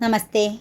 Namaste.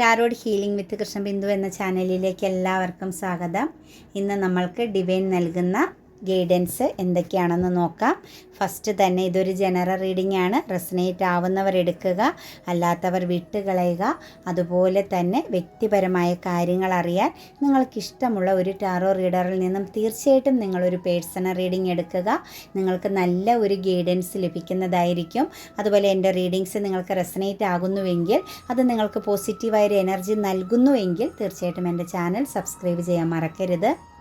Tarot healing with Krishnabindu എന്ന ചാനലിലേക്ക് എല്ലാവർക്കും സ്വാഗതം. ഇന്ന് നമ്മൾക്ക് ഡിവൈൻ നൽകുന്ന ഗൈഡൻസ് എന്തൊക്കെയാണെന്ന് നോക്കാം. ഫസ്റ്റ് തന്നെ ഇതൊരു ജനറൽ റീഡിംഗ് ആണ് റെസനേറ്റ് ആവുന്നവർ എടുക്കുക അല്ലാത്തവർ വിട്ടുകളയുക. അതുപോലെ തന്നെ വ്യക്തിപരമായ കാര്യങ്ങൾ അറിയാൻ നിങ്ങൾക്കിഷ്ടമുള്ള ഒരു ടാറോ റീഡറിൽ നിന്നും തീർച്ചയായിട്ടും നിങ്ങളൊരു പേഴ്സണൽ റീഡിംഗ് എടുക്കുക. നിങ്ങൾക്ക് നല്ല ഒരു ഗൈഡൻസ് ലഭിക്കുന്നതായിരിക്കും. അതുപോലെ എന്റെ റീഡിങ്സ് നിങ്ങൾക്ക് റെസനേറ്റ് ആകുന്നുവെങ്കിൽ അത് നിങ്ങൾക്ക് പോസിറ്റീവായൊരു എനർജി നൽകുന്നുവെങ്കിൽ തീർച്ചയായിട്ടും എന്റെ ചാനൽ സബ്സ്ക്രൈബ് ചെയ്യാൻ മറക്കരുത്.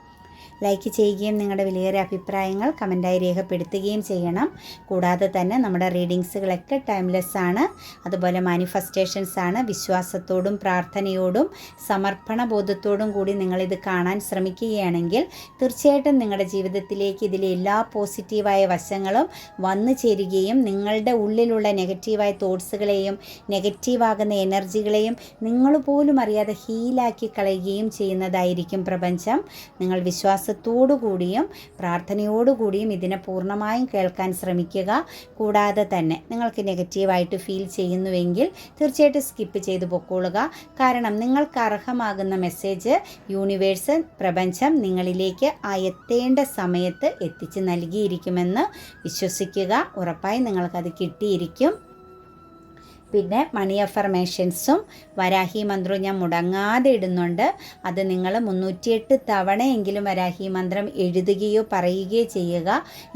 ലൈക്ക് ചെയ്യുകയും നിങ്ങളുടെ വിലയേറിയ അഭിപ്രായങ്ങൾ കമന്റായി രേഖപ്പെടുത്തുകയും ചെയ്യണം. കൂടാതെ തന്നെ നമ്മുടെ റീഡിങ്സുകളൊക്കെ ടൈംലെസ് ആണ്. അതുപോലെ മാനിഫെസ്റ്റേഷൻസ് ആണ്. വിശ്വാസത്തോടും പ്രാർത്ഥനയോടും സമർപ്പണ ബോധത്തോടും കൂടി നിങ്ങളിത് കാണാൻ ശ്രമിക്കുകയാണെങ്കിൽ തീർച്ചയായിട്ടും നിങ്ങളുടെ ജീവിതത്തിലേക്ക് ഇതിലെ എല്ലാ പോസിറ്റീവായ വശങ്ങളും വന്നു ചേരുകയും നിങ്ങളുടെ ഉള്ളിലുള്ള നെഗറ്റീവായ തോട്ട്സുകളെയും നെഗറ്റീവാകുന്ന എനർജികളെയും നിങ്ങൾ പോലും അറിയാതെ ഹീലാക്കി കളയുകയും ചെയ്യുന്നതായിരിക്കും പ്രപഞ്ചം. നിങ്ങൾ വിശ്വാസത്തോടു കൂടിയും പ്രാർത്ഥനയോടുകൂടിയും ഇതിനെ പൂർണമായും കേൾക്കാൻ ശ്രമിക്കുക. കൂടാതെ തന്നെ നിങ്ങൾക്ക് നെഗറ്റീവായിട്ട് ഫീൽ ചെയ്യുന്നുവെങ്കിൽ തീർച്ചയായിട്ടും സ്കിപ്പ് ചെയ്തു പൊക്കോളുക. കാരണം നിങ്ങൾക്ക് അർഹമാകുന്ന മെസ്സേജ് യൂണിവേഴ്സ് പ്രപഞ്ചം നിങ്ങളിലേക്ക് ആ എത്തേണ്ട സമയത്ത് എത്തിച്ച് നൽകിയിരിക്കുമെന്ന് വിശ്വസിക്കുക. ഉറപ്പായി നിങ്ങൾക്കത് കിട്ടിയിരിക്കും. പിന്നെ മണി അഫർമേഷൻസും വരാഹി മന്ത്രവും ഞാൻ മുടങ്ങാതെ ഇടുന്നുണ്ട്. അത് നിങ്ങൾ മുന്നൂറ്റിയെട്ട് തവണയെങ്കിലും വരാഹി മന്ത്രം എഴുതുകയോ പറയുകയോ ചെയ്യുക.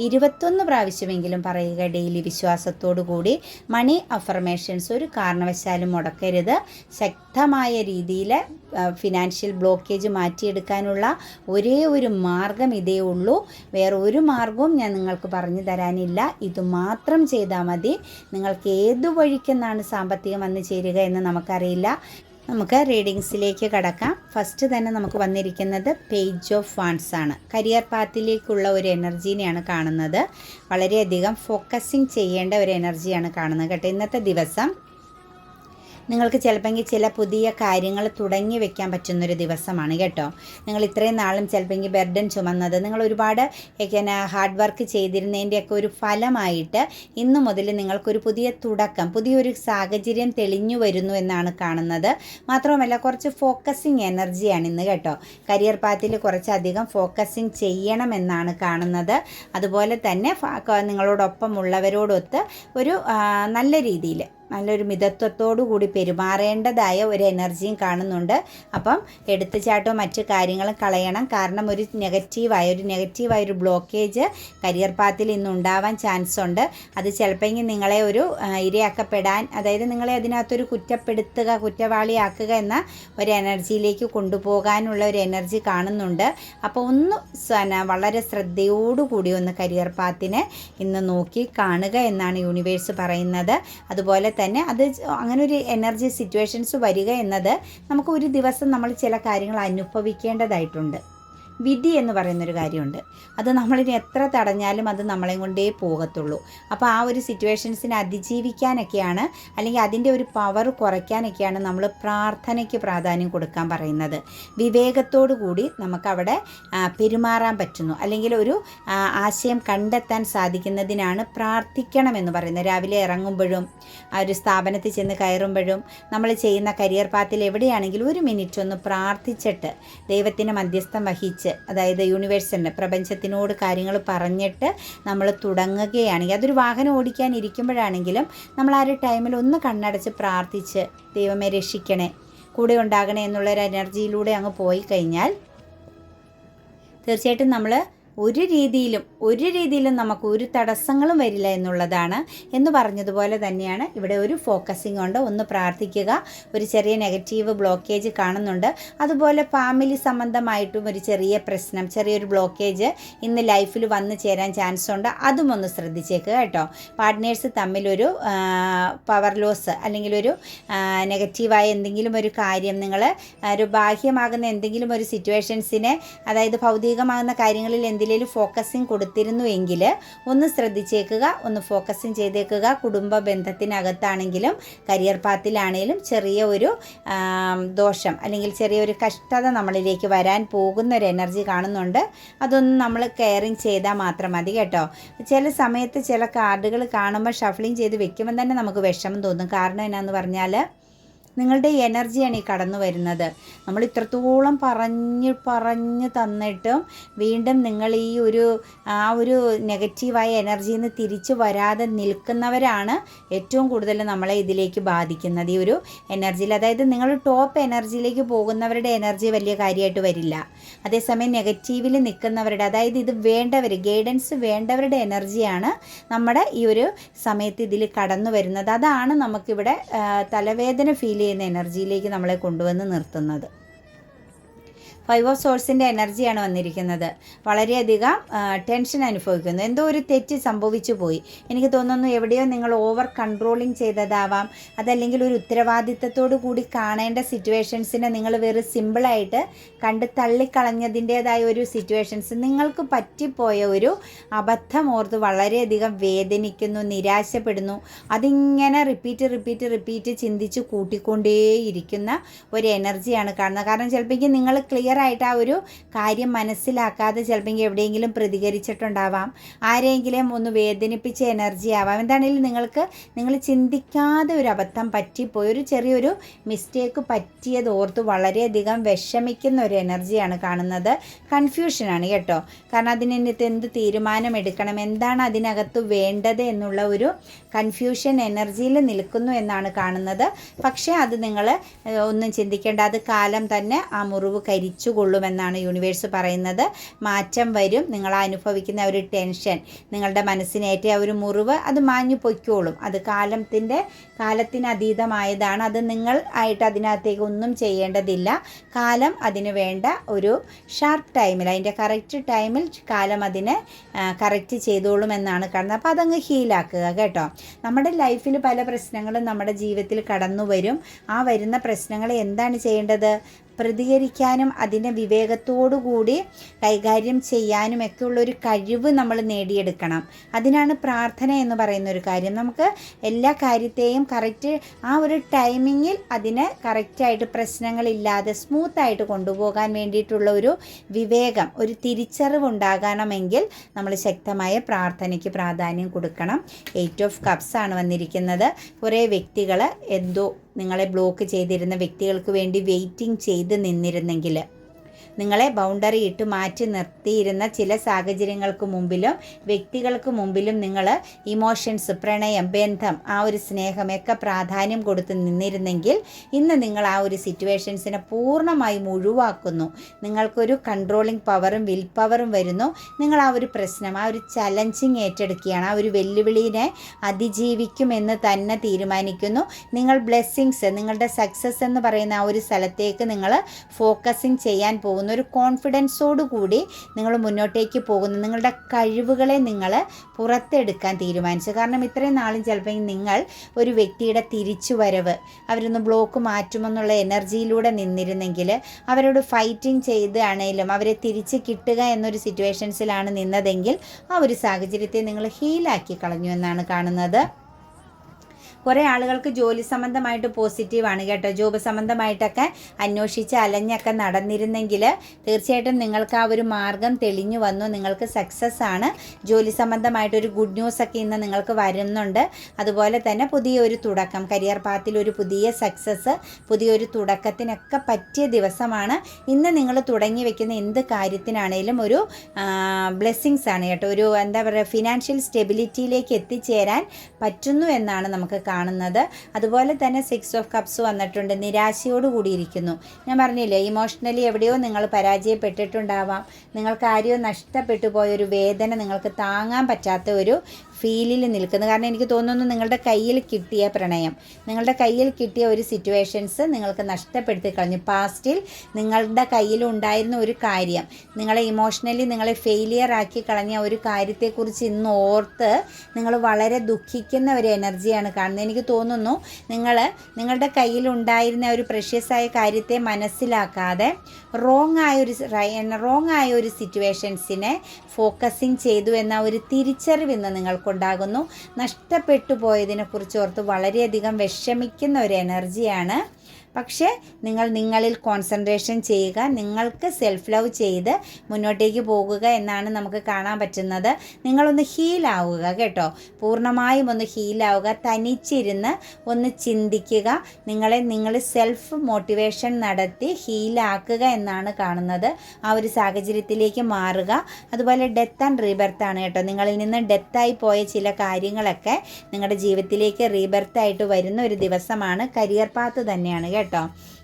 ഇരുപത്തൊന്ന് പ്രാവശ്യമെങ്കിലും പറയുക ഡെയിലി വിശ്വാസത്തോടു കൂടി. മണി അഫർമേഷൻസ് ഒരു കാരണവശാലും മുടക്കരുത്. ശക്തമായ രീതിയിൽ ഫിനാൻഷ്യൽ ബ്ലോക്കേജ് മാറ്റിയെടുക്കാനുള്ള ഒരേ ഒരു മാർഗം ഇതേ ഉള്ളൂ. വേറെ ഒരു മാർഗവും ഞാൻ നിങ്ങൾക്ക് പറഞ്ഞു തരാനില്ല. ഇത് മാത്രം ചെയ്താൽ മതി. നിങ്ങൾക്ക് ഏതു വഴിക്കെന്നാണ് സാമ്പത്തികം വന്നു ചേരുക എന്ന് നമുക്കറിയില്ല. നമുക്ക് റീഡിങ്സിലേക്ക് കടക്കാം. ഫസ്റ്റ് തന്നെ നമുക്ക് വന്നിരിക്കുന്നത് പേജ് ഓഫ് വാൺസ് ആണ്. കരിയർ പാത്തിലേക്കുള്ള ഒരു എനർജീനെയാണ് കാണുന്നത്. വളരെയധികം ഫോക്കസിങ് ചെയ്യേണ്ട ഒരു എനർജിയാണ് കാണുന്നത് കേട്ടോ ഇന്നത്തെ ദിവസം. നിങ്ങൾക്ക് ചിലപ്പോൾ ചില പുതിയ കാര്യങ്ങൾ തുടങ്ങി വെക്കാൻ പറ്റുന്നൊരു ദിവസമാണ് കേട്ടോ. നിങ്ങൾ ഇത്രയും നാളും ചിലപ്പോൾ ബെർഡൻ ചുമന്നത് നിങ്ങൾ ഒരുപാട് പിന്നെ ഹാർഡ് വർക്ക് ചെയ്തിരുന്നതിന്റെയൊക്കെ ഒരു ഫലമായിട്ട് ഇന്നു മുതൽ നിങ്ങൾക്കൊരു പുതിയ തുടക്കം പുതിയൊരു സാഹചര്യം തെളിഞ്ഞു വരുന്നു എന്നാണ് കാണുന്നത്. മാത്രവുമല്ല കുറച്ച് ഫോക്കസിങ് എനർജിയാണ് ഇന്ന് കേട്ടോ. കരിയർ പാത്തിൽ കുറച്ചധികം ഫോക്കസിങ് ചെയ്യണമെന്നാണ് കാണുന്നത്. അതുപോലെ തന്നെ നിങ്ങളോടൊപ്പം ഉള്ളവരോടൊത്ത് ഒരു നല്ല രീതിയിൽ നല്ലൊരു മിതത്വത്തോടു കൂടി പെരുമാറേണ്ടതായ ഒരു എനർജിയും കാണുന്നുണ്ട്. അപ്പം എടുത്തുചാട്ടോ മറ്റു കാര്യങ്ങളും കളയണം. കാരണം ഒരു നെഗറ്റീവായ ഒരു നെഗറ്റീവായ ഒരു ബ്ലോക്കേജ് കരിയർ പാത്തിൽ ഇന്ന് ഉണ്ടാവാൻ ചാൻസ് ഉണ്ട് അത് ചിലപ്പോഴെങ്കിൽ നിങ്ങളെ ഒരു ഇരയാക്കപ്പെടാൻ അതായത് നിങ്ങളെ അതിനകത്തൊരു കുറ്റപ്പെടുത്തുക കുറ്റവാളിയാക്കുക എന്ന ഒരു എനർജിയിലേക്ക് കൊണ്ടുപോകാനുള്ള ഒരു എനർജി കാണുന്നുണ്ട്. അപ്പോൾ ഒന്ന് വളരെ ശ്രദ്ധയോടുകൂടി ഒന്ന് കരിയർ പാത്തിനെ ഇന്ന് നോക്കി കാണുക എന്നാണ് യൂണിവേഴ്സ് പറയുന്നത്. അതുപോലെ തന്നെ അത് അങ്ങനെ ഒരു എനർജി സിറ്റുവേഷൻസ് വരിക എന്നത് നമുക്ക് ഒരു ദിവസം നമ്മൾ ചില കാര്യങ്ങൾ അനുഭവിക്കേണ്ടതായിട്ടുണ്ട്. വിധി എന്ന് പറയുന്നൊരു കാര്യമുണ്ട്. അത് നമ്മളിനി എത്ര തടഞ്ഞാലും അത് നമ്മളെ കൊണ്ടേ പോകത്തുള്ളൂ. അപ്പോൾ ആ ഒരു സിറ്റുവേഷൻസിനെ അതിജീവിക്കാനൊക്കെയാണ് അല്ലെങ്കിൽ അതിന്റെ ഒരു പവർ കുറയ്ക്കാനൊക്കെയാണ് നമ്മൾ പ്രാർത്ഥനയ്ക്ക് പ്രാധാന്യം കൊടുക്കാൻ പറയുന്നത്. വിവേകത്തോടു കൂടി നമുക്കവിടെ പെരുമാറാൻ പറ്റുന്നു. അല്ലെങ്കിൽ ഒരു ആശയം കണ്ടെത്താൻ സാധിക്കുന്നതിനാണ് പ്രാർത്ഥിക്കണം എന്ന് പറയുന്നത്. രാവിലെ ഇറങ്ങുമ്പോഴും ആ ഒരു സ്ഥാപനത്തിൽ ചെന്ന് കയറുമ്പോഴും നമ്മൾ ചെയ്യുന്ന കരിയർ പാത്തിൽ എവിടെയാണെങ്കിലും ഒരു മിനിറ്റ് ഒന്ന് പ്രാർത്ഥിച്ചിട്ട് ദൈവത്തിന് മധ്യസ്ഥം വഹിച്ച് അതായത് യൂണിവേഴ്സിന്റെ പ്രപഞ്ചത്തിനോട് കാര്യങ്ങൾ പറഞ്ഞിട്ട് നമ്മൾ തുടങ്ങുകയാണെങ്കിൽ അതൊരു വാഹനം ഓടിക്കാൻ ഇരിക്കുമ്പോഴാണെങ്കിലും നമ്മൾ ആ ഒരു ടൈമിൽ ഒന്ന് കണ്ണടച്ച് പ്രാർത്ഥിച്ച് ദൈവമേ രക്ഷിക്കണേ കൂടെ ഉണ്ടാകണേ എന്നുള്ളൊരു എനർജിയിലൂടെ അങ്ങ് പോയി കഴിഞ്ഞാൽ തീർച്ചയായിട്ടും നമ്മൾ ഒരു രീതിയിലും ഒരു രീതിയിലും നമുക്ക് ഒരു തടസ്സങ്ങളും വരില്ല എന്നുള്ളതാണ് എന്ന് പറഞ്ഞതുപോലെ തന്നെയാണ് ഇവിടെ ഒരു ഫോക്കസിങ് ഉണ്ട്. ഒന്ന് പ്രാർത്ഥിക്കുക ഒരു ചെറിയ നെഗറ്റീവ് ബ്ലോക്കേജ് കാണുന്നുണ്ട്. അതുപോലെ ഫാമിലി സംബന്ധമായിട്ടും ഒരു ചെറിയ പ്രശ്നം ചെറിയൊരു ബ്ലോക്കേജ് ഇന്ന് ലൈഫിൽ വന്നു ചേരാൻ ചാൻസ് ഉണ്ട്. അതും ഒന്ന് ശ്രദ്ധിച്ചേക്കുക കേട്ടോ. പാർട്ട്നേഴ്സ് തമ്മിലൊരു പവർ ലോസ് അല്ലെങ്കിൽ ഒരു നെഗറ്റീവായ എന്തെങ്കിലും ഒരു കാര്യം നിങ്ങൾ ഒരു ബാഹ്യമാകുന്ന എന്തെങ്കിലും ഒരു സിറ്റുവേഷൻസിനെ അതായത് ഭൗതികമാകുന്ന കാര്യങ്ങളിൽ എന്തെങ്കിലും ഫോക്കസിങ് കൊടുത്തിരുന്നു എങ്കിൽ ഒന്ന് ശ്രദ്ധിച്ചേക്കുക ഒന്ന് ഫോക്കസിങ് ചെയ്തേക്കുക. കുടുംബ ബന്ധത്തിനകത്താണെങ്കിലും കരിയർ പാത്തിലാണെങ്കിലും ചെറിയ ഒരു ദോഷം അല്ലെങ്കിൽ ചെറിയൊരു കഷ്ടത നമ്മളിലേക്ക് വരാൻ പോകുന്ന ഒരു എനർജി കാണുന്നുണ്ട്. അതൊന്ന് നമ്മൾ കെയറിങ് ചെയ്താൽ മാത്രം മതി കേട്ടോ. ചില സമയത്ത് ചില കാർഡുകൾ കാണുമ്പോൾ ഷഫ്ലിങ് ചെയ്ത് വെക്കുമ്പോൾ തന്നെ നമുക്ക് വിഷമം തോന്നും. കാരണം എന്നാന്ന് പറഞ്ഞാൽ നിങ്ങളുടെ എനർജിയാണ് ഈ കടന്നു വരുന്നത്. നമ്മൾ ഇത്രത്തോളം പറഞ്ഞ് പറഞ്ഞ് തന്നിട്ടും വീണ്ടും നിങ്ങൾ ഈ ഒരു ആ ഒരു നെഗറ്റീവായ എനർജിയിൽ നിന്ന് തിരിച്ചു വരാതെ നിൽക്കുന്നവരാണ് ഏറ്റവും കൂടുതൽ നമ്മളെ ഇതിലേക്ക് ബാധിക്കുന്നത്. ഈ ഒരു എനർജിയിൽ അതായത് നിങ്ങൾ ടോപ്പ് എനർജിയിലേക്ക് പോകുന്നവരുടെ എനർജി വലിയ കാര്യമായിട്ട് വരില്ല. അതേസമയം നെഗറ്റീവിൽ നിൽക്കുന്നവരുടെ അതായത് ഇത് വേണ്ടവർ ഗൈഡൻസ് വേണ്ടവരുടെ എനർജിയാണ് നമ്മുടെ ഈ ഒരു സമയത്ത് ഇതിൽ കടന്നു വരുന്നത്. അതാണ് നമുക്കിവിടെ തലവേദന ഫീൽ ചെയ്യുന്ന എനർജിയിലേക്ക് നമ്മളെ കൊണ്ടുവന്ന് നിർത്തുന്നത്. ഫൈവ് ഓഫ് സോഴ്സിന്റെ എനർജിയാണ് വന്നിരിക്കുന്നത്. വളരെയധികം ടെൻഷൻ അനുഭവിക്കുന്നു. എന്തോ ഒരു തെറ്റ് സംഭവിച്ചു പോയി. എനിക്ക് തോന്നുന്നു എവിടെയോ നിങ്ങൾ ഓവർ കൺട്രോളിങ് ചെയ്തതാവാം. അതല്ലെങ്കിൽ ഒരു ഉത്തരവാദിത്തത്തോടു കൂടി കാണേണ്ട സിറ്റുവേഷൻസിനെ നിങ്ങൾ വെറും സിമ്പിളായിട്ട് കണ്ട് തള്ളിക്കളഞ്ഞതിന്റേതായ ഒരു സിറ്റുവേഷൻസ് നിങ്ങൾക്ക് പറ്റിപ്പോയ ഒരു അബദ്ധം ഓർത്ത് വളരെയധികം വേദനിക്കുന്നു നിരാശപ്പെടുന്നു. അതിങ്ങനെ റിപ്പീറ്റ് റിപ്പീറ്റ് റിപ്പീറ്റ് ചിന്തിച്ച് കൂട്ടിക്കൊണ്ടേയിരിക്കുന്ന ഒരു എനർജിയാണ് കാണുന്നത്. കാരണം ചിലപ്പോൾ നിങ്ങൾ ക്ലിയർ ആയിട്ട് ആ ഒരു കാര്യം മനസ്സിലാക്കാതെ ചിലപ്പോൾ എവിടെയെങ്കിലും പ്രതികരിച്ചിട്ടുണ്ടാവാം. ആരെങ്കിലും ഒന്ന് വേദനിപ്പിച്ച എനർജി ആവാം. എന്താണെങ്കിലും നിങ്ങൾക്ക് നിങ്ങൾ ചിന്തിക്കാതെ ഒരു അബദ്ധം പറ്റിപ്പോയി ഒരു ചെറിയൊരു മിസ്റ്റേക്ക് പറ്റിയത് ഓർത്ത് വളരെയധികം വിഷമിക്കുന്ന ഒരു എനർജിയാണ് കാണുന്നത്. കൺഫ്യൂഷനാണ് കേട്ടോ. കാരണം അതിനകത്ത് എന്ത് തീരുമാനം എടുക്കണം എന്താണ് അതിനകത്ത് വേണ്ടത് എന്നുള്ള ഒരു കൺഫ്യൂഷൻ എനർജിയിൽ നിൽക്കുന്നു എന്നാണ് കാണുന്നത്. പക്ഷേ അത് നിങ്ങൾ ഒന്നും ചിന്തിക്കേണ്ട. അത് കാലം തന്നെ ആ മുറിവ് കരിച്ചു കൊള്ളുമെന്നാണ് യൂണിവേഴ്സ് പറയുന്നത്. മാറ്റം വരും. നിങ്ങൾ അനുഭവിക്കുന്ന ഒരു ടെൻഷൻ നിങ്ങളുടെ മനസ്സിനേറ്റ ഒരു മുറിവ് അത് മാഞ്ഞു പൊയ്ക്കോളും. അത് കാലത്തിന്റെ കാലത്തിനതീതമായതാണ് അത് നിങ്ങൾ ആയിട്ട് അതിനകത്തേക്ക് ഒന്നും ചെയ്യേണ്ടതില്ല. കാലം അതിന് വേണ്ട ഒരു ഷാർപ്പ് ടൈമിൽ അതിന്റെ കറക്റ്റ് ടൈമിൽ കാലം അതിനെ കറക്റ്റ് ചെയ്തോളും എന്നാണ് കാണുന്നത്. അപ്പോൾ അതങ്ങ് ഹീലാക്കുക കേട്ടോ. നമ്മുടെ ലൈഫിൽ പല പ്രശ്നങ്ങളും നമ്മുടെ ജീവിതത്തിൽ കടന്നു വരും ആ വരുന്ന പ്രശ്നങ്ങളെ എന്താണ് ചെയ്യേണ്ടത്? പ്രതികരിക്കാനും അതിനെ വിവേകത്തോടു കൂടി കൈകാര്യം ചെയ്യാനും ഉള്ളൊരു കഴിവ് നമ്മൾ നേടിയെടുക്കണം. അതിനാണ് പ്രാർത്ഥന എന്ന് പറയുന്ന ഒരു കാര്യം. നമുക്ക് എല്ലാ കാര്യത്തെയും കറക്റ്റ് ആ ഒരു ടൈമിങ്ങിൽ അതിനെ കറക്റ്റായിട്ട് പ്രശ്നങ്ങളില്ലാതെ സ്മൂത്തായിട്ട് കൊണ്ടുപോകാൻ വേണ്ടിയിട്ടുള്ള ഒരു വിവേകം ഒരു തിരിച്ചറിവ് ഉണ്ടാകണമെങ്കിൽ നമ്മൾ ശക്തമായ പ്രാർത്ഥനയ്ക്ക് പ്രാധാന്യം കൊടുക്കണം. എയ്റ്റ് ഓഫ് കപ്സ് ആണ് വന്നിരിക്കുന്നത്. കുറേ വ്യക്തികൾ എന്തോ നിങ്ങളെ ബ്ലോക്ക് ചെയ്തിരുന്ന വ്യക്തികൾക്ക് വേണ്ടി വെയിറ്റിംഗ് ചെയ്ത് നിന്നിരുന്നെങ്കിൽ നിങ്ങളെ ബൗണ്ടറി ഇട്ട് മാറ്റി നിർത്തിയിരുന്ന ചില സാഹചര്യങ്ങൾക്ക് മുമ്പിലും വ്യക്തികൾക്ക് മുമ്പിലും നിങ്ങൾ ഇമോഷൻസ് പ്രണയം ബന്ധം ആ ഒരു സ്നേഹമൊക്കെ പ്രാധാന്യം കൊടുത്ത് നിന്നിരുന്നെങ്കിൽ ഇന്ന് നിങ്ങൾ ആ ഒരു സിറ്റുവേഷൻസിനെ പൂർണമായും ഒഴിവാക്കുന്നു. നിങ്ങൾക്കൊരു കൺട്രോളിംഗ് പവറും വിൽ പവറും വരുന്നു. നിങ്ങൾ ആ ഒരു പ്രശ്നം ആ ഒരു ചലഞ്ചിങ് ഏറ്റെടുക്കുകയാണ്. ആ ഒരു വെല്ലുവിളിനെ അതിജീവിക്കുമെന്ന് തന്നെ തീരുമാനിക്കുന്നു. നിങ്ങൾ ബ്ലെസ്സിങ്സ് നിങ്ങളുടെ സക്സസ് എന്ന് പറയുന്ന ആ ഒരു സ്ഥലത്തേക്ക് നിങ്ങൾ ഫോക്കസിങ് ചെയ്യാൻ പോകുന്നു. ഒരു കോൺഫിഡൻസോടുകൂടി നിങ്ങൾ മുന്നോട്ടേക്ക് പോകുന്ന. നിങ്ങളുടെ കഴിവുകളെ നിങ്ങൾ പുറത്തെടുക്കാൻ തീരുമാനിച്ചു. കാരണം ഇത്രയും നാളും ചിലപ്പോൾ നിങ്ങൾ ഒരു വ്യക്തിയുടെ തിരിച്ചുവരവ് അവരൊന്ന് ബ്ലോക്ക് മാറ്റുമെന്നുള്ള എനർജിയിലൂടെ നിന്നിരുന്നെങ്കിൽ അവരോട് ഫൈറ്റിംഗ് ചെയ്താണേലും അവരെ തിരിച്ച് കിട്ടുക എന്നൊരു സിറ്റുവേഷൻസിലാണ് നിന്നതെങ്കിൽ ആ ഒരു സാഹചര്യത്തെ നിങ്ങൾ ഹീലാക്കി കളഞ്ഞു എന്നാണ് കാണുന്നത്. കുറേ ആളുകൾക്ക് ജോലി സംബന്ധമായിട്ട് പോസിറ്റീവാണ് കേട്ടോ. ജോബ് സംബന്ധമായിട്ടൊക്കെ അന്വേഷിച്ച് അലഞ്ഞൊക്കെ നടന്നിരുന്നെങ്കിൽ തീർച്ചയായിട്ടും നിങ്ങൾക്ക് ആ ഒരു മാർഗം തെളിഞ്ഞു വന്നു. നിങ്ങൾക്ക് സക്സസ് ആണ്. ജോലി സംബന്ധമായിട്ടൊരു ഗുഡ് ന്യൂസ് ഒക്കെ ഇന്ന് നിങ്ങൾക്ക് വരുന്നുണ്ട്. അതുപോലെ തന്നെ പുതിയൊരു തുടക്കം കരിയർ പാത്തിൽ ഒരു പുതിയ സക്സസ് പുതിയൊരു തുടക്കത്തിനൊക്കെ പറ്റിയ ദിവസമാണ്. ഇന്ന് നിങ്ങൾ തുടങ്ങി വെക്കുന്ന എന്ത് കാര്യത്തിനാണേലും ഒരു ബ്ലെസ്സിങ്സ് ആണ് കേട്ടോ. ഒരു എന്താ പറയുക ഫിനാൻഷ്യൽ സ്റ്റെബിലിറ്റിയിലേക്ക് എത്തിച്ചേരാൻ പറ്റുന്നു എന്നാണ് നമുക്ക് കാണുന്നത്. അതുപോലെ തന്നെ സിക്സ് ഓഫ് കപ്സ് വന്നിട്ടുണ്ട്. നിരാശയോട് കൂടിയിരിക്കുന്നു. ഞാൻ പറഞ്ഞില്ലേ ഇമോഷണലി എവിടെയോ നിങ്ങൾ പരാജയപ്പെട്ടിട്ടുണ്ടാവാം. നിങ്ങൾക്ക് ആരെയോ നഷ്ടപ്പെട്ടു പോയൊരു വേദന നിങ്ങൾക്ക് താങ്ങാൻ പറ്റാത്ത ഒരു ഫീലിൽ നിൽക്കുന്നത്. കാരണം എനിക്ക് തോന്നുന്നു നിങ്ങളുടെ കയ്യിൽ കിട്ടിയ പ്രണയം നിങ്ങളുടെ കയ്യിൽ കിട്ടിയ ഒരു സിറ്റുവേഷൻസ് നിങ്ങൾക്ക് നഷ്ടപ്പെടുത്തി കളഞ്ഞു. പാസ്റ്റിൽ നിങ്ങളുടെ കയ്യിൽ ഉണ്ടായിരുന്ന ഒരു കാര്യം നിങ്ങളെ ഇമോഷണലി നിങ്ങളെ ഫെയിലിയർ ആക്കി കളഞ്ഞ ഒരു കാര്യത്തെക്കുറിച്ച് ഇന്ന് ഓർത്ത് നിങ്ങൾ വളരെ ദുഃഖിക്കുന്ന ഒരു എനർജിയാണ് കാണുന്നത്. എനിക്ക് തോന്നുന്നു നിങ്ങൾ നിങ്ങളുടെ കയ്യിൽ ഉണ്ടായിരുന്ന ഒരു പ്രഷ്യസായ കാര്യത്തെ മനസ്സിലാക്കാതെ റോങ് ആയ ഒരു റോങ് ആയ ഒരു സിറ്റുവേഷൻസിനെ ഫോക്കസിങ് ചെയ്തു എന്ന ഒരു തിരിച്ചറിവ് ഇന്ന് നിങ്ങൾക്കുണ്ടാകുന്നു നഷ്ടപ്പെട്ടു പോയതിനെക്കുറിച്ച് ഓർത്ത് വളരെയധികം വിഷമിക്കുന്ന ഒരു എനർജിയാണ് പക്ഷേ നിങ്ങൾ നിങ്ങളിൽ കോൺസെൻട്രേഷൻ ചെയ്യുക നിങ്ങൾക്ക് സെൽഫ് ലവ് ചെയ്ത് മുന്നോട്ടേക്ക് പോകുക എന്നാണ് നമുക്ക് കാണാൻ പറ്റുന്നത്. നിങ്ങളൊന്ന് ഹീലാവുക കേട്ടോ. പൂർണമായും ഒന്ന് ഹീലാവുക തനിച്ചിരുന്ന് ഒന്ന് ചിന്തിക്കുക. നിങ്ങളെ നിങ്ങൾ സെൽഫ് മോട്ടിവേഷൻ നടത്തി ഹീലാക്കുക എന്നാണ് കാണുന്നത്. ആ ഒരു സാഹചര്യത്തിലേക്ക് മാറുക. അതുപോലെ ഡെത്ത് ആൻഡ് റീബർത്ത് ആണ് കേട്ടോ. നിങ്ങളിൽ നിന്ന് ഡെത്തായി പോയ ചില കാര്യങ്ങളൊക്കെ നിങ്ങളുടെ ജീവിതത്തിലേക്ക് റീബർത്ത് ആയിട്ട് വരുന്ന ഒരു ദിവസമാണ്. കരിയർ പാത്ത് തന്നെയാണ് കേട്ടോ. കേട്ടോ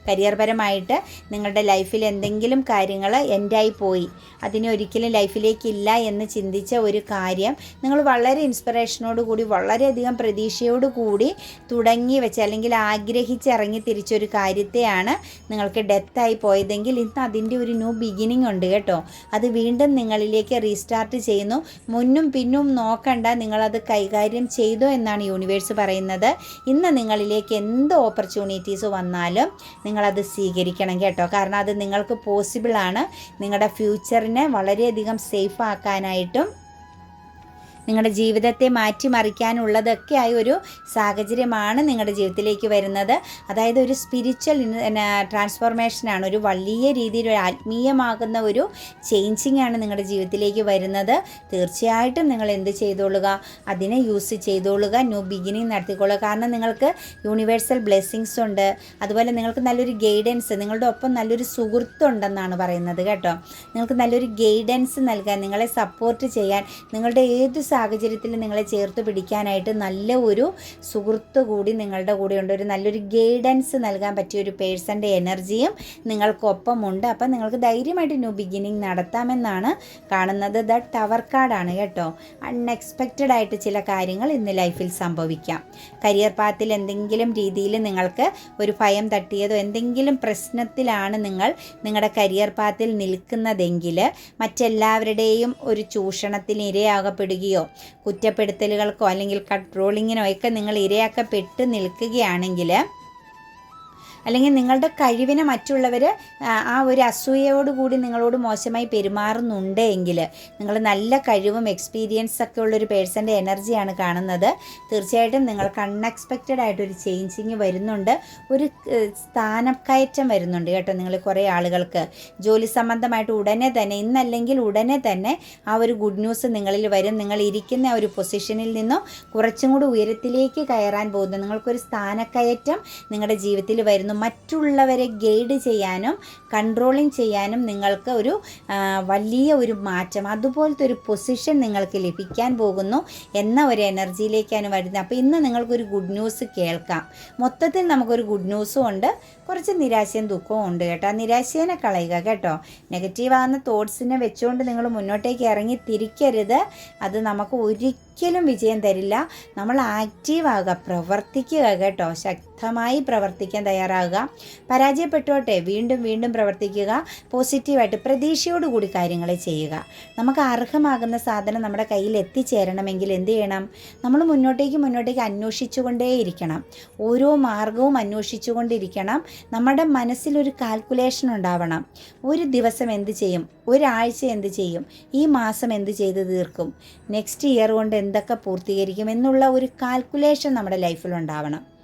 കരിയർ പരമായിട്ട് നിങ്ങളുടെ ലൈഫിൽ എന്തെങ്കിലും കാര്യങ്ങൾ എൻഡായി പോയി. അതിനെ ഒരിക്കലും ലൈഫിലേക്കില്ല എന്ന് ചിന്തിച്ച ഒരു കാര്യം നിങ്ങൾ വളരെ ഇൻസ്പിറേഷനോട് കൂടി വളരെയധികം പ്രതീക്ഷയോട് കൂടി തുടങ്ങി വെച്ച് അല്ലെങ്കിൽ ആഗ്രഹിച്ചിറങ്ങി തിരിച്ചൊരു കാര്യത്തെയാണ് നിങ്ങൾക്ക് ഡെത്തായി പോയതെങ്കിൽ ഇന്ന് അതിന്റെ ഒരു ന്യൂ ബിഗിനിങ് ഉണ്ട് കേട്ടോ. അത് വീണ്ടും നിങ്ങളിലേക്ക് റീസ്റ്റാർട്ട് ചെയ്യുന്നു. മുന്നും പിന്നും നോക്കണ്ട നിങ്ങളത് കൈകാര്യം ചെയ്തോ എന്നാണ് യൂണിവേഴ്സ് പറയുന്നത്. ഇന്ന് നിങ്ങളിലേക്ക് എന്ത് ഓപ്പർച്യൂണിറ്റീസ് വന്നാലും നിങ്ങളത് സ്വീകരിക്കണം കേട്ടോ. കാരണം അത് നിങ്ങൾക്ക് പോസിബിളാണ് നിങ്ങളുടെ ഫ്യൂച്ചറിനെ വളരെയധികം സേഫ് ആക്കാനായിട്ടും നിങ്ങളുടെ ജീവിതത്തെ മാറ്റിമറിക്കാനുള്ളതൊക്കെ ആയ ഒരു സാഹചര്യമാണ് നിങ്ങളുടെ ജീവിതത്തിലേക്ക് വരുന്നത്. അതായത് ഒരു സ്പിരിച്വൽ ട്രാൻസ്ഫോർമേഷനാണ് ഒരു വലിയ രീതിയിൽ ഒരു ആത്മീയമാകുന്ന ഒരു ചേഞ്ചിങ് ആണ് നിങ്ങളുടെ ജീവിതത്തിലേക്ക് വരുന്നത്. തീർച്ചയായിട്ടും നിങ്ങൾ എന്ത് ചെയ്തോളുക? അതിനെ യൂസ് ചെയ്തോളുക. ന്യൂ ബിഗിനിങ് നടത്തിക്കൊള്ളുക. കാരണം നിങ്ങൾക്ക് യൂണിവേഴ്സൽ ബ്ലെസ്സിങ്സ് ഉണ്ട്. അതുപോലെ നിങ്ങൾക്ക് നല്ലൊരു ഗൈഡൻസ് നിങ്ങളുടെ ഒപ്പം നല്ലൊരു സുഹൃത്തുണ്ടെന്നാണ് പറയുന്നത് കേട്ടോ. നിങ്ങൾക്ക് നല്ലൊരു ഗൈഡൻസ് നൽകാൻ നിങ്ങളെ സപ്പോർട്ട് ചെയ്യാൻ നിങ്ങളുടെ ഏത് സാഹചര്യത്തിൽ നിങ്ങളെ ചേർത്ത് പിടിക്കാനായിട്ട് നല്ല ഒരു സുഹൃത്ത് കൂടി നിങ്ങളുടെ കൂടെ ഉണ്ട് ഒരു നല്ലൊരു ഗൈഡൻസ് നൽകാൻ പറ്റിയ ഒരു പേഴ്സന്റെ എനർജിയും നിങ്ങൾക്കൊപ്പമുണ്ട്. അപ്പം നിങ്ങൾക്ക് ധൈര്യമായിട്ട് ന്യൂ ബിഗിനിങ് നടത്താമെന്നാണ് കാണുന്നത്. ദ ടവർ കാർഡാണ് കേട്ടോ. അൺഎക്സ്പെക്റ്റഡ് ആയിട്ട് ചില കാര്യങ്ങൾ ഇന്ന് ലൈഫിൽ സംഭവിക്കാം. കരിയർ പാത്തിൽ എന്തെങ്കിലും രീതിയിൽ നിങ്ങൾക്ക് ഒരു ഭയം തട്ടിയതോ എന്തെങ്കിലും പ്രശ്നത്തിലാണ് നിങ്ങൾ നിങ്ങളുടെ കരിയർ പാത്തിൽ നിൽക്കുന്നതെങ്കിൽ മറ്റെല്ലാവരുടെയും ഒരു ചൂഷണത്തിന് ഇരയാകപ്പെടുകയോ കുറ്റപ്പെടുത്തലുകൾക്കോ അല്ലെങ്കിൽ കൺട്രോളിങ്ങിനോ ഒക്കെ നിങ്ങൾ ഇരയാക്കപ്പെട്ട് നിൽക്കുകയാണെങ്കിൽ അല്ലെങ്കിൽ നിങ്ങളുടെ കഴിവിനെ മറ്റുള്ളവർ ആ ഒരു അസൂയയോടുകൂടി നിങ്ങളോട് മോശമായി പെരുമാറുന്നുണ്ട് എങ്കിൽ നിങ്ങൾ നല്ല കഴിവും എക്സ്പീരിയൻസ് ഒക്കെ ഉള്ളൊരു പേഴ്സന്റെ എനർജിയാണ് കാണുന്നത്. തീർച്ചയായിട്ടും നിങ്ങൾക്ക് അൺഎക്സ്പെക്റ്റഡ് ആയിട്ടൊരു ചേഞ്ചിങ് വരുന്നുണ്ട്. ഒരു സ്ഥാനക്കയറ്റം വരുന്നുണ്ട് കേട്ടോ നിങ്ങൾ കുറേ ആളുകൾക്ക്. ജോലി സംബന്ധമായിട്ട് ഉടനെ തന്നെ ഇന്നല്ലെങ്കിൽ ഉടനെ തന്നെ ആ ഒരു ഗുഡ് ന്യൂസ് നിങ്ങളിൽ വരും. നിങ്ങൾ ഇരിക്കുന്ന ഒരു പൊസിഷനിൽ നിന്നും കുറച്ചും കൂടി ഉയരത്തിലേക്ക് കയറാൻ പോകുന്നു. നിങ്ങൾക്കൊരു സ്ഥാനക്കയറ്റം നിങ്ങളുടെ ജീവിതത്തിൽ വരുന്നു. മറ്റുള്ളവരെ ഗൈഡ് ചെയ്യാനും കൺട്രോളിങ് ചെയ്യാനും നിങ്ങൾക്ക് ഒരു വലിയ ഒരു മാറ്റം അതുപോലത്തെ ഒരു പൊസിഷൻ നിങ്ങൾക്ക് ലഭിക്കാൻ പോകുന്നു എന്ന ഒരു എനർജിയിലേക്കാണ് വരുന്നത്. അപ്പോൾ ഇന്ന് നിങ്ങൾക്കൊരു ഗുഡ് ന്യൂസ് കേൾക്കാം. മൊത്തത്തിൽ നമുക്കൊരു ഗുഡ് ന്യൂസും ഉണ്ട്. കുറച്ച് നിരാശയും ദുഃഖവും ഉണ്ട് കേട്ടോ. നിരാശേനെ കളയുക കേട്ടോ. നെഗറ്റീവ് ആകുന്ന തോട്ട്സിനെ വെച്ചുകൊണ്ട് നിങ്ങൾ മുന്നോട്ടേക്ക് ഇറങ്ങി തിരിക്കരുത്. അത് നമുക്ക് ഒരിക്കലും വിജയം തരില്ല. നമ്മൾ ആക്റ്റീവ് ആകുക പ്രവർത്തിക്കുക കേട്ടോ. ശക്തമായി പ്രവർത്തിക്കാൻ തയ്യാറാകുക പരാജയപ്പെട്ടോട്ടെ വീണ്ടും വീണ്ടും പ്രവർത്തിക്കുക. പോസിറ്റീവായിട്ട് പ്രതീക്ഷയോടുകൂടി കാര്യങ്ങൾ ചെയ്യുക. നമുക്ക് അർഹമാകുന്ന സാധനം നമ്മുടെ കയ്യിൽ എത്തിച്ചേരണമെങ്കിൽ എന്ത് ചെയ്യണം? നമ്മൾ മുന്നോട്ടേക്ക് മുന്നോട്ടേക്ക് അന്വേഷിച്ചുകൊണ്ടേയിരിക്കണം. ഓരോ മാർഗവും അന്വേഷിച്ചുകൊണ്ടിരിക്കണം. നമ്മുടെ മനസ്സിലൊരു കാൽക്കുലേഷൻ ഉണ്ടാവണം. ഒരു ദിവസം എന്ത് ചെയ്യും? ഒരാഴ്ച എന്ത് ചെയ്യും? ഈ മാസം എന്ത് ചെയ്ത് തീർക്കും? നെക്സ്റ്റ് ഇയർ കൊണ്ട് എന്തൊക്കെ പൂർത്തീകരിക്കും? എന്നുള്ള ഒരു കാൽക്കുലേഷൻ നമ്മുടെ ലൈഫിൽ ഉണ്ടാവണം.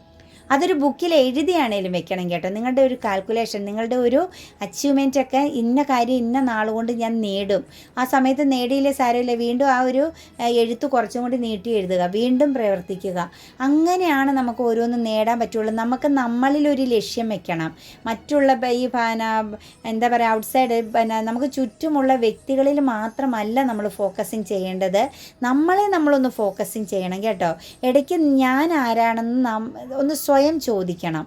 അതൊരു ബുക്കിൽ എഴുതിയാണേലും വെക്കണം കേട്ടോ. നിങ്ങളുടെ ഒരു കാൽക്കുലേഷൻ നിങ്ങളുടെ ഒരു അച്ചീവ്മെന്റ് ഒക്കെ ഇന്ന കാര്യം ഇന്ന നാളുകൊണ്ട് ഞാൻ നേടും. ആ സമയത്ത് നേടിയില്ലേ സാരമില്ല. വീണ്ടും ആ ഒരു എഴുത്ത് കുറച്ചും കൂടി നീട്ടി എഴുതുക. വീണ്ടും പ്രവർത്തിക്കുക. അങ്ങനെയാണ് നമുക്ക് ഓരോന്നും നേടാൻ പറ്റുള്ളൂ. നമുക്ക് നമ്മളിലൊരു ലക്ഷ്യം വെക്കണം. മറ്റുള്ള ഈ പിന്നെ എന്താ പറയുക ഔട്ട്സൈഡ് പിന്നെ നമുക്ക് ചുറ്റുമുള്ള വ്യക്തികളിൽ മാത്രമല്ല നമ്മൾ ഫോക്കസിങ് ചെയ്യേണ്ടത്. നമ്മളെ നമ്മളൊന്ന് ഫോക്കസിങ് ചെയ്യണം കേട്ടോ. ഇടയ്ക്ക് ഞാൻ ആരാണെന്ന് ഒന്ന് സ്വയം സ്വയം ചോദിക്കണം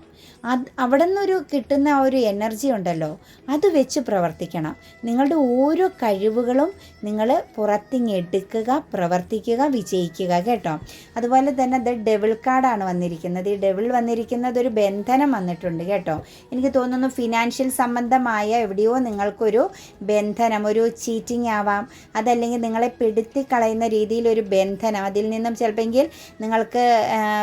അത് അവിടെ നിന്നൊരു കിട്ടുന്ന ആ ഒരു എനർജി ഉണ്ടല്ലോ അത് വെച്ച് പ്രവർത്തിക്കണം. നിങ്ങളുടെ ഓരോ കഴിവുകളും നിങ്ങൾ പുറത്തിങ്ങെടുക്കുക പ്രവർത്തിക്കുക വിജയിക്കുക കേട്ടോ. അതുപോലെ തന്നെ അത് ഡെവിൾ കാർഡാണ് വന്നിരിക്കുന്നത്. ഈ ഡെവിൾ വന്നിരിക്കുന്നത് ഒരു ബന്ധനം വന്നിട്ടുണ്ട് കേട്ടോ. എനിക്ക് തോന്നുന്നു ഫിനാൻഷ്യൽ സംബന്ധമായ എവിടെയോ നിങ്ങൾക്കൊരു ബന്ധനം ഒരു ചീറ്റിംഗ് ആവാം. അതല്ലെങ്കിൽ നിങ്ങളെ പെടുത്തിക്കളയുന്ന രീതിയിലൊരു ബന്ധനം അതിൽ നിന്നും ചിലപ്പോൾ നിങ്ങൾക്ക്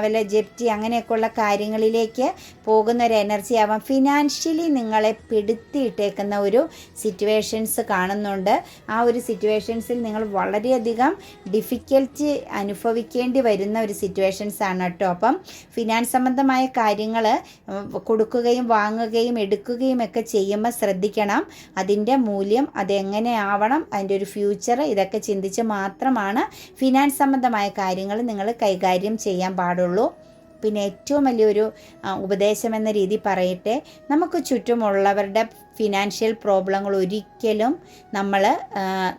വല്ല ജപ്തി അങ്ങനെയൊക്കെയുള്ള കാര്യങ്ങളിലേക്ക് പോകുന്ന പോകുന്ന ഒരു എനർജി ആവാം. ഫിനാൻഷ്യലി നിങ്ങളെ പിടുത്തിയിട്ടേക്കുന്ന ഒരു സിറ്റുവേഷൻസ് കാണുന്നുണ്ട്. ആ ഒരു സിറ്റുവേഷൻസിൽ നിങ്ങൾ വളരെയധികം ഡിഫിക്കൽറ്റി അനുഭവിക്കേണ്ടി വരുന്ന ഒരു സിറ്റുവേഷൻസ് ആണ് കേട്ടോ. അപ്പം ഫിനാൻസ് സംബന്ധമായ കാര്യങ്ങൾ കൊടുക്കുകയും വാങ്ങുകയും എടുക്കുകയും ഒക്കെ ചെയ്യുമ്പോൾ ശ്രദ്ധിക്കണം. അതിന്റെ മൂല്യം അതെങ്ങനെ ആവണം അതിന്റെ ഒരു ഫ്യൂച്ചർ ഇതൊക്കെ ചിന്തിച്ച് മാത്രമാണ് ഫിനാൻസ് സംബന്ധമായ കാര്യങ്ങൾ നിങ്ങൾ കൈകാര്യം ചെയ്യാൻ പാടുള്ളൂ. പിന്നെ ഏറ്റവും വലിയൊരു ഉപദേശം എന്ന രീതി പറയട്ടെ. നമുക്ക് ചുറ്റുമുള്ളവരുടെ ഫിനാൻഷ്യൽ പ്രോബ്ലങ്ങൾ ഒരിക്കലും നമ്മൾ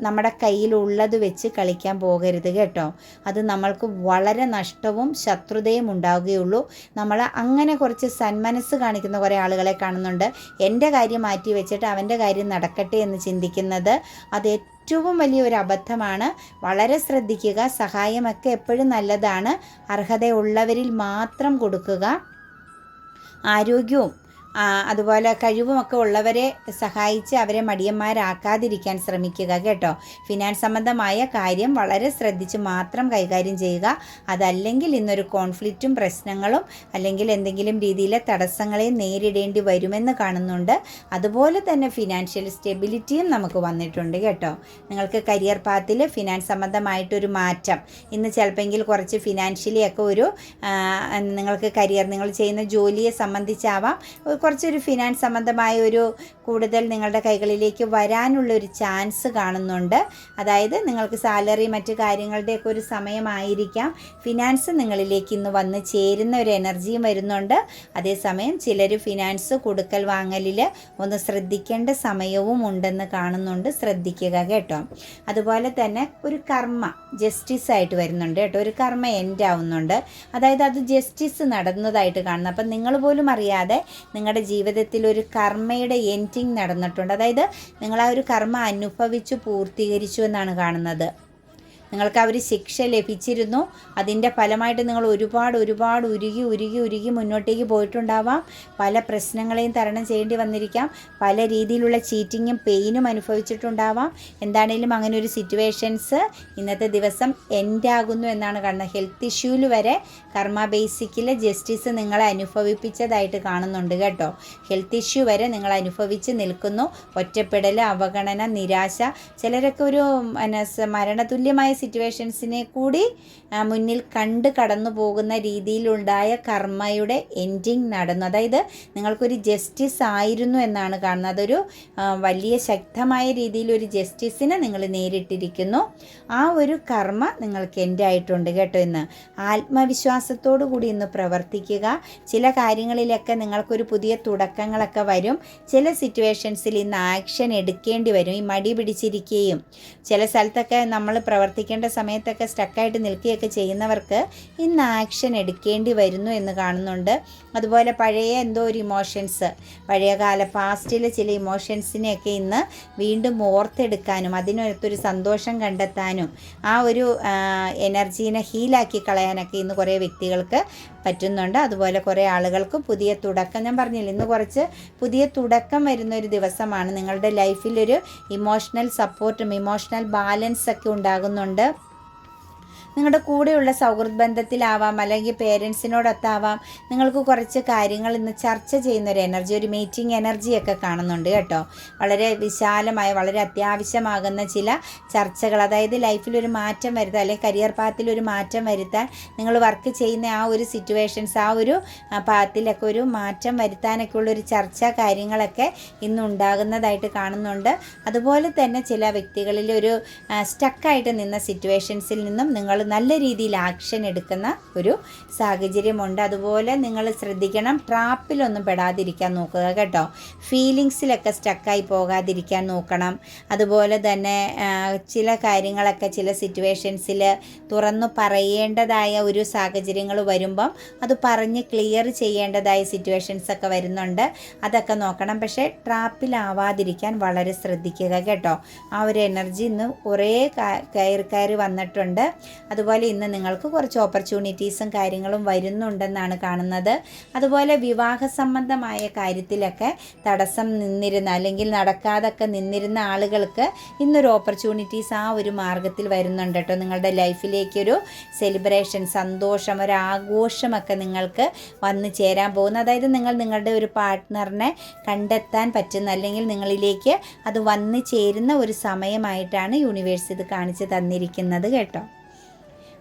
നമ്മുടെ കയ്യിലുള്ളത് വെച്ച് കളിക്കാൻ പോകരുത് കേട്ടോ. അത് നമ്മൾക്ക് വളരെ നഷ്ടവും ശത്രുതയും ഉണ്ടാവുകയുള്ളൂ. നമ്മൾ അങ്ങനെ കുറച്ച് സന്മനസ് കാണിക്കുന്ന കുറേ ആളുകളെ കാണുന്നുണ്ട്. എന്റെ കാര്യം മാറ്റി വെച്ചിട്ട് അവന്റെ കാര്യം നടക്കട്ടെ എന്ന് ചിന്തിക്കുന്നത് അത് ഏറ്റവും വലിയൊരു അബദ്ധമാണ് വളരെ ശ്രദ്ധിക്കുക സഹായമൊക്കെ എപ്പോഴും നല്ലതാണ്. അർഹതയുള്ളവരിൽ മാത്രം കൊടുക്കുക. ആരോഗ്യവും അതുപോലെ കഴിവുമൊക്കെ ഉള്ളവരെ സഹായിച്ച് അവരെ മടിയന്മാരാക്കാതിരിക്കാൻ ശ്രമിക്കുക കേട്ടോ. ഫിനാൻസ് സംബന്ധമായ കാര്യം വളരെ ശ്രദ്ധിച്ച് മാത്രം കൈകാര്യം ചെയ്യുക. അതല്ലെങ്കിൽ ഇന്നൊരു കോൺഫ്ലിക്റ്റും പ്രശ്നങ്ങളും അല്ലെങ്കിൽ എന്തെങ്കിലും രീതിയിലെ തടസ്സങ്ങളെ നേരിടേണ്ടി വരുമെന്ന് കാണുന്നുണ്ട്. അതുപോലെ തന്നെ ഫിനാൻഷ്യൽ സ്റ്റെബിലിറ്റിയും നമുക്ക് വന്നിട്ടുണ്ട് കേട്ടോ. നിങ്ങൾക്ക് കരിയർ പാത്തിൽ ഫിനാൻസ് സംബന്ധമായിട്ടൊരു മാറ്റം. ഇന്ന് ചിലപ്പോൾ കുറച്ച് ഫിനാൻഷ്യലി ഒക്കെ ഒരു നിങ്ങൾക്ക് കരിയർ നിങ്ങൾ ചെയ്യുന്ന ജോലിയെ സംബന്ധിച്ചാവാം കുറച്ചൊരു ഫിനാൻസ് സംബന്ധമായ ഒരു കൂടുതൽ നിങ്ങളുടെ കൈകളിലേക്ക് വരാനുള്ള ഒരു ചാൻസ് കാണുന്നുണ്ട്. അതായത് നിങ്ങൾക്ക് സാലറി മറ്റു കാര്യങ്ങളുടെയൊക്കെ ഒരു സമയമായിരിക്കാം. ഫിനാൻസ് നിങ്ങളിലേക്ക് ഇന്ന് വന്ന് ചേരുന്ന ഒരു എനർജിയും വരുന്നുണ്ട്. അതേസമയം ചിലർ ഫിനാൻസ് കൊടുക്കൽ വാങ്ങലിൽ ഒന്ന് ശ്രദ്ധിക്കേണ്ട സമയവും ഉണ്ടെന്ന് കാണുന്നുണ്ട്. ശ്രദ്ധിക്കുക കേട്ടോ. അതുപോലെ തന്നെ ഒരു കർമ്മ ജസ്റ്റിസ് ആയിട്ട് വരുന്നുണ്ട് കേട്ടോ. ഒരു കർമ്മ എൻഡ് ആവുന്നുണ്ട്. അതായത് അത് ജസ്റ്റിസ് നടന്നതായിട്ട് കാണുന്നു. അപ്പം നിങ്ങൾ പോലും അറിയാതെ നിങ്ങൾ നിങ്ങളുടെ ജീവിതത്തിൽ ഒരു കർമ്മയുടെ എൻഡിങ് നടന്നിട്ടുണ്ട്. അതായത് നിങ്ങൾ ആ ഒരു കർമ്മ അനുഭവിച്ചു പൂർത്തീകരിച്ചു എന്നാണ് കാണുന്നത്. നിങ്ങൾക്ക് അവർ ശിക്ഷ ലഭിച്ചിരുന്നു. അതിന്റെ ഫലമായിട്ട് നിങ്ങൾ ഒരുപാട് ഒരുപാട് ഉരുകി ഉരുകി ഉരുകി മുന്നോട്ടേക്ക് പോയിട്ടുണ്ടാവാം. പല പ്രശ്നങ്ങളെയും തരണം ചെയ്യേണ്ടി വന്നിരിക്കാം. പല രീതിയിലുള്ള ചീറ്റിങ്ങും പെയിനും അനുഭവിച്ചിട്ടുണ്ടാവാം. എന്താണേലും അങ്ങനെ ഒരു സിറ്റുവേഷൻസ് ഇന്നത്തെ ദിവസം എൻഡാകുന്നു എന്നാണ് കാണുന്നത് ഹെൽത്ത് ഇഷ്യൂവിൽ വരെ കർമ്മ ബേസിക്കിൽ ജസ്റ്റിസ് നിങ്ങളെ അനുഭവിപ്പിച്ചതായിട്ട് കാണുന്നുണ്ട് കേട്ടോ. ഹെൽത്ത് ഇഷ്യൂ വരെ നിങ്ങൾ അനുഭവിച്ച് നിൽക്കുന്നു. ഒറ്റപ്പെടൽ അവഗണന നിരാശ. ചിലരൊക്കെ ഒരു മരണതുല്യമായ സിറ്റുവേഷൻസിനെ കൂടി മുന്നിൽ കണ്ട് കടന്നു പോകുന്ന രീതിയിലുണ്ടായ കർമ്മയുടെ എൻഡിങ് നടന്നു. അതായത് നിങ്ങൾക്കൊരു ജസ്റ്റിസ് ആയിരുന്നു എന്നാണ് കാണുന്നത്. അതൊരു വലിയ ശക്തമായ രീതിയിൽ ഒരു ജസ്റ്റിസിനെ നിങ്ങൾ നേരിട്ടിരിക്കുന്നു. ആ ഒരു കർമ്മ നിങ്ങൾക്ക് എൻഡായിട്ടുണ്ട് കേട്ടോ ഇന്ന്. ആത്മവിശ്വാസത്തോടു കൂടി ഇന്ന് പ്രവർത്തിക്കുക. ചില കാര്യങ്ങളിലൊക്കെ നിങ്ങൾക്കൊരു പുതിയ തുടക്കങ്ങളൊക്കെ വരും. ചില സിറ്റുവേഷൻസിൽ ഇന്ന് ആക്ഷൻ എടുക്കേണ്ടി വരും. ഈ മടി പിടിച്ചിരിക്കുകയും ചില സ്ഥലത്തൊക്കെ നമ്മൾ പ്രവർത്തിക്കുക പഠിക്കേണ്ട സമയത്തൊക്കെ സ്റ്റക്കായിട്ട് നിൽക്കുകയൊക്കെ ചെയ്യുന്നവർക്ക് ഇന്ന് ആക്ഷൻ എടുക്കേണ്ടി വരുന്നു എന്ന് കാണുന്നുണ്ട്. അതുപോലെ പഴയ എന്തോ ഒരു ഇമോഷൻസ് പഴയകാല പാസ്റ്റിലെ ചില ഇമോഷൻസിനെയൊക്കെ ഇന്ന് വീണ്ടും ഓർത്തെടുക്കാനും അതിനകത്തൊരു സന്തോഷം കണ്ടെത്താനും ആ ഒരു എനർജീനെ ഹീലാക്കി കളയാനൊക്കെ ഇന്ന് കുറേ വ്യക്തികൾക്ക് പറ്റുന്നുണ്ട്. അതുപോലെ കുറേ ആളുകൾക്ക് പുതിയ തുടക്കം ഞാൻ പറഞ്ഞില്ല ഇന്ന് കുറച്ച് പുതിയ തുടക്കം വരുന്ന ഒരു ദിവസമാണ്. നിങ്ങളുടെ ലൈഫിലൊരു ഇമോഷണൽ സപ്പോർട്ടും ഇമോഷണൽ ബാലൻസ് ഒക്കെ ഉണ്ടാകുന്നുണ്ട്. ചെയ്ത് നിങ്ങളുടെ കൂടെയുള്ള സൗഹൃദ ബന്ധത്തിലാവാം അല്ലെങ്കിൽ പേരൻസിനോടൊത്താവാം നിങ്ങൾക്ക് കുറച്ച് കാര്യങ്ങൾ ഇന്ന് ചർച്ച ചെയ്യുന്ന ഒരു എനർജി ഒരു മീറ്റിംഗ് എനർജിയൊക്കെ കാണുന്നുണ്ട് കേട്ടോ. വളരെ വിശാലമായ വളരെ അത്യാവശ്യമാകുന്ന ചില ചർച്ചകൾ അതായത് ലൈഫിൽ ഒരു മാറ്റം വരുത്താൻ അല്ലെങ്കിൽ കരിയർ പാത്തിൽ ഒരു മാറ്റം വരുത്താൻ നിങ്ങൾ വർക്ക് ചെയ്യുന്ന ആ ഒരു സിറ്റുവേഷൻസ് ആ ഒരു പാത്തിലൊക്കെ ഒരു മാറ്റം വരുത്താനൊക്കെ ഉള്ള ഒരു ചർച്ച കാര്യങ്ങളൊക്കെ ഇന്ന് ഉണ്ടാകുന്നതായിട്ട് കാണുന്നുണ്ട്. അതുപോലെ തന്നെ ചില വ്യക്തികളിൽ ഒരു സ്റ്റക്കായിട്ട് നിന്ന സിറ്റുവേഷൻസിൽ നിന്നും നിങ്ങൾ നല്ല രീതിയിൽ ആക്ഷൻ എടുക്കുന്ന ഒരു സാഹചര്യമുണ്ട്. അതുപോലെ നിങ്ങൾ ശ്രദ്ധിക്കണം ട്രാപ്പിലൊന്നും പെടാതിരിക്കാൻ നോക്കുക കേട്ടോ. ഫീലിങ്സിലൊക്കെ സ്റ്റക്കായി പോകാതിരിക്കാൻ നോക്കണം. അതുപോലെ തന്നെ ചില കാര്യങ്ങളൊക്കെ ചില സിറ്റുവേഷൻസിൽ തുറന്നു പറയേണ്ടതായ ഒരു സാഹചര്യങ്ങൾ വരുമ്പം അത് പറഞ്ഞ് ക്ലിയർ ചെയ്യേണ്ടതായ സിറ്റുവേഷൻസ് ഒക്കെ വരുന്നുണ്ട്. അതൊക്കെ നോക്കണം. പക്ഷേ ട്രാപ്പിലാവാതിരിക്കാൻ വളരെ ശ്രദ്ധിക്കുക കേട്ടോ. ആ ഒരു എനർജി ഇന്ന് കുറേ കയറി കയറി വന്നിട്ടുണ്ട്. അതുപോലെ ഇന്ന് നിങ്ങൾക്ക് കുറച്ച് ഓപ്പർച്യൂണിറ്റീസും കാര്യങ്ങളും വരുന്നുണ്ടെന്നാണ് കാണുന്നത്. അതുപോലെ വിവാഹ സംബന്ധമായ കാര്യത്തിലൊക്കെ തടസ്സം നിന്നിരുന്ന അല്ലെങ്കിൽ നടക്കാതൊക്കെ നിന്നിരുന്ന ആളുകൾക്ക് ഇന്നൊരു ഓപ്പർച്യൂണിറ്റീസ് ആ ഒരു മാർഗത്തിൽ വരുന്നുണ്ട് കേട്ടോ. നിങ്ങളുടെ ലൈഫിലേക്കൊരു സെലിബ്രേഷൻ സന്തോഷം ഒരു ആഘോഷമൊക്കെ നിങ്ങൾക്ക് വന്നു ചേരാൻ പോകുന്നു. അതായത് നിങ്ങൾ നിങ്ങളുടെ ഒരു പാർട്ട്ണറിനെ കണ്ടെത്താൻ പറ്റുന്ന അല്ലെങ്കിൽ നിങ്ങളിലേക്ക് അത് വന്നു ചേരുന്ന ഒരു സമയമായിട്ടാണ് യൂണിവേഴ്സ് ഇത് കാണിച്ചു തന്നിരിക്കുന്നത് കേട്ടോ.